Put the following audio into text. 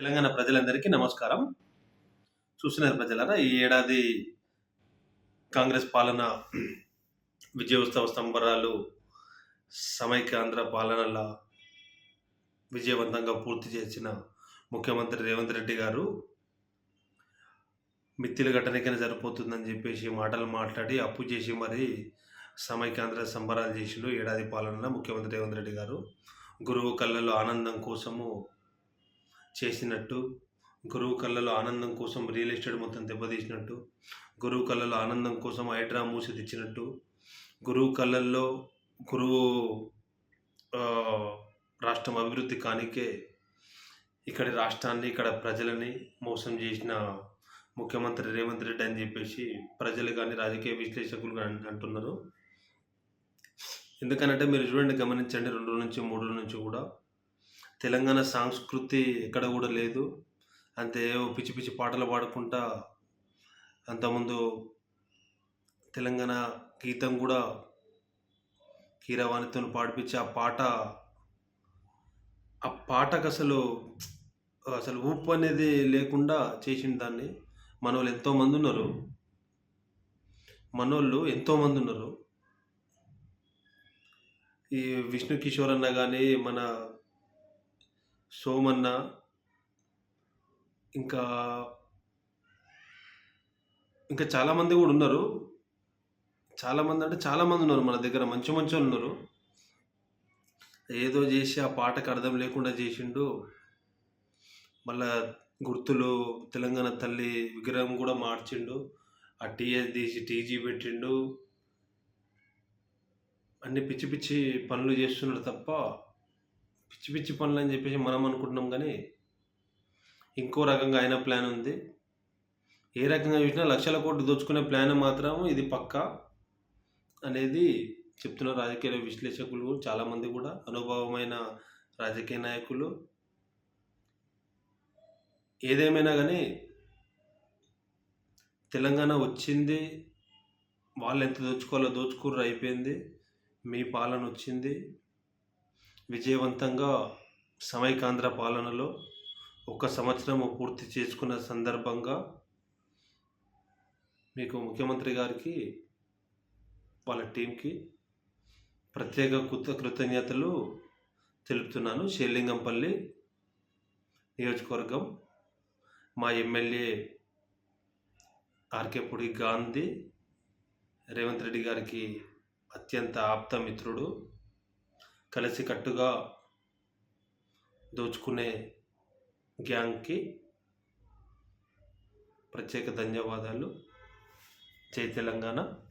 తెలంగాణ ప్రజలందరికీ నమస్కారం. చూస్తున్నారు ప్రజలారా ఈ ఏడాది కాంగ్రెస్ పాలన విజయోత్సవ సంబరాలు సమైక్యాంధ్ర పాలనల విజయవంతంగా పూర్తి చేసిన ముఖ్యమంత్రి రేవంత్ రెడ్డి గారు మిత్తిల ఘటనకైనా సరిపోతుందని చెప్పేసి మాటలు మాట్లాడి అప్పు చేసి మరి సమైక్యాంధ్ర సంబరాలు చేసిండు ఏడాది పాలనలో ముఖ్యమంత్రి రేవంత్ రెడ్డి గారు. గురువు కళ్ళలో ఆనందం కోసము చేసినట్టు గురువు కళ్ళలో ఆనందం కోసం రియల్ ఎస్టేట్ మొత్తం దెబ్బతీసినట్టు గురువు కళ్ళలో ఆనందం కోసం హైడ్రా మూసి తెచ్చినట్టు గురువు కళ్ళల్లో గురువు రాష్ట్రం అభివృద్ధి కానికే ఇక్కడి రాష్ట్రాన్ని ఇక్కడ ప్రజలని మోసం చేసిన ముఖ్యమంత్రి రేవంత్ రెడ్డి అని చెప్పేసి ప్రజలు కానీ రాజకీయ విశ్లేషకులు కానీ అంటున్నారు. ఎందుకనంటే మీరు చూడండి గమనించండి రెండు నుంచి మూడు నుంచి కూడా తెలంగాణ సంస్కృతి ఎక్కడ కూడా లేదు. అంతే పిచ్చి పిచ్చి పాటలు పాడుకుంటా అంతకుముందు తెలంగాణ గీతం కూడా కీరవాణితో పాడిపించి ఆ పాట ఆ పాటకు అసలు అసలు ఊపు అనేది లేకుండా చేసిన దాన్ని. మనోళ్ళు ఎంతోమంది ఉన్నారు. మనోళ్ళు ఎంతోమంది ఉన్నారు. ఈ విష్ణు కిషోర్ అన్న కానీ మన సోమన్న ఇంకా ఇంకా చాలామంది కూడా ఉన్నారు. చాలామంది అంటే చాలామంది ఉన్నారు మన దగ్గర మంచి మంచి ఉన్నారు. ఏదో చేసి ఆ పాటకు అర్థం లేకుండా చేసిండు. మళ్ళా గుర్తులు తెలంగాణ తల్లి విగ్రహం కూడా మార్చిండు. ఆ టీఎస్ తీసి టీజీ పెట్టిండు. అన్ని పిచ్చి పిచ్చి పనులు చేస్తున్నాడు తప్ప పిచ్చి పిచ్చి పనులు అని చెప్పేసి మనం అనుకుంటున్నాం కానీ ఇంకో రకంగా అయిన ప్లాన్ ఉంది. ఏ రకంగా చూసినా లక్షల కోట్లు దోచుకునే ప్లాన్ మాత్రం ఇది పక్కా అనేది చెప్తున్న రాజకీయ విశ్లేషకులు చాలామంది కూడా అనుభవమైన రాజకీయ నాయకులు. ఏదేమైనా కానీ తెలంగాణ వచ్చింది వాళ్ళు ఎంత దోచుకోవాలో దోచుకుర్రు అయిపోయింది మీ పాలన వచ్చింది. విజయవంతంగా సమైకాంధ్ర పాలనలో ఒక సంవత్సరము పూర్తి చేసుకున్న సందర్భంగా మీకు ముఖ్యమంత్రి గారికి వాళ్ళ టీంకి ప్రత్యేక కృత కృతజ్ఞతలు తెలుపుతున్నాను. షేర్లింగంపల్లి నియోజకవర్గం మా ఎమ్మెల్యే ఆర్కే పొడి గాంధీ రేవంత్ రెడ్డి గారికి అత్యంత ఆప్త మిత్రుడు. కలిసికట్టుగా దోచుకునే గ్యాంగ్కి ప్రత్యేక ధన్యవాదాలు. జై తెలంగాణ.